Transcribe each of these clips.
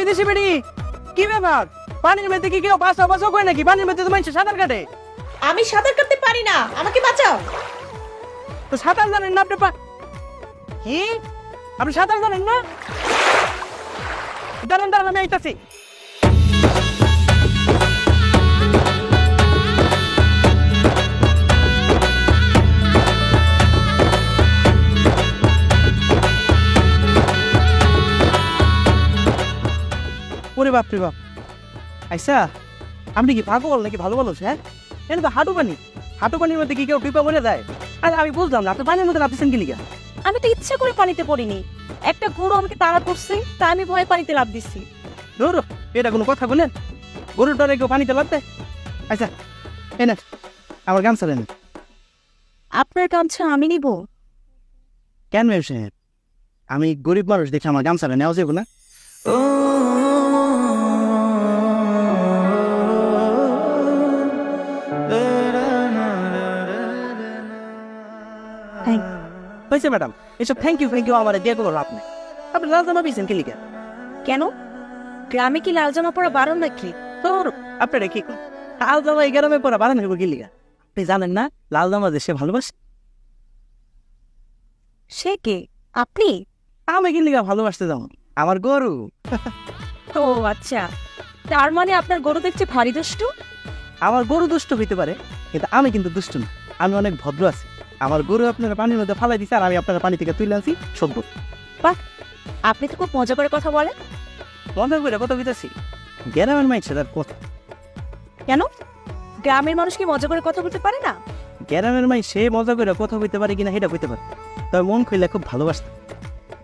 বিদেশি বেড়ি? কি ব্যাপার? পানির মধ্যে কি কেউ বাসা বাসা করে নাকি? পানির মধ্যে তো মানুষ সাঁতার কাটে। আমি সাঁতার কাটতে পারি না। আমাকে বাঁচাও। তো সাঁতার জানেন না আপনি কি? আপনি সাঁতার জানেন না? দাঁড়ান দাঁড়ান আমি আইতাছি। ওরে বাপ রে বাপ। আইসা আপনি কি পাগল নাকি ভালো ভালো হ্যাঁ? এটা তো হাঁটু পানি হাঁটু পানির মধ্যে কি কেউ টিপা মরে যায়? আরে আমি বুঝলাম না আপনি পানির মধ্যে নামতেছেন কি লিগা আমি তো ইচ্ছে করে পানিতে পড়িনি। একটা গরু আমাকে তাড়া করছে তা আমি ভয়ে পানিতে লাভ দিচ্ছি। ধর এটা কোনো কথা বলেন। গরুর ডরে কেউ পানিতে লাগবে আচ্ছা এনে আমার গামছা দেন আপনার গামছা আমি নিব। কেন ম্যাম সাহেব? আমি গরিব মানুষ দেখে আমার গামছাটা নেওয়া যাবে না। Thank হয়েছে ম্যাডাম। এসব থ্যাংক ইউ থ্যাংক ইউ আমার দিয়ে কোনো লাভ নেই। আপনি লাল জামা পেয়েছেন কি লিখে কেন? গ্রামে কি লাল জামা পরা বারণ নাকি? তোর আপনারা কি? লাল জামা এই গ্রামে পরে বাড়ানো হইব কি লিগা আপনি জানেন না লাল জামা সে ভালোবাসে? সে কে? আপনি? আমি কি লিগা ভালোবাসতে যাব? আমার গরু। ও আচ্ছা। তার মানে আপনার গরু দেখছে ভারী দুষ্টু? আমার গরু দুষ্ট হইতে পারে কিন্তু আমি কিন্তু দুষ্ট না। আমি অনেক ভদ্র আছি। আমার গরু আপনারা পানির মধ্যে ফালাই দিছে আর আমি আপনার পানি থেকে তুলে আনছি সভ্য আপনি তো খুব মজা করে কথা বলেন। মজা করে কথা বিতাছি গ্রামের মাইছে তার কথা। কেন? গ্রামের মানুষ কি মজা করে কথা বলতে পারে না? গ্রামের মাই সে মজা করে কথা বলতে পারে কিনা সেটা কইতে পারে। তবে মন খুললে খুব ভালোবাসতাম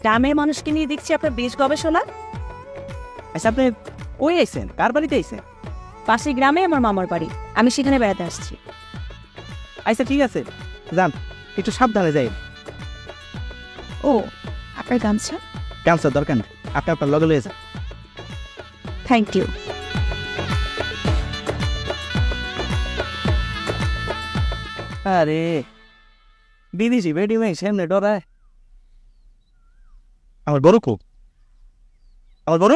গ্রামের মানুষকে নিয়ে দেখছি আপনার বেশ গবেষণা। আচ্ছা আপনি ওই আইছেন? কার বাড়িতে আইছেন? পাশে গ্রামে আমার মামার বাড়ি। আমি সেখানে বেড়াতে আসছি। আচ্ছা ঠিক আছে। যান একটু সাবধানে যাই। ও আপনার গামছা? ক্যান্সার দরকার নেই আপনি আপনার লগে লয়ে যান। থ্যাংক ইউ আরে বিদেশি বেডি মাই সামনে ডরায়। আমার বড় খুব আমার বড়?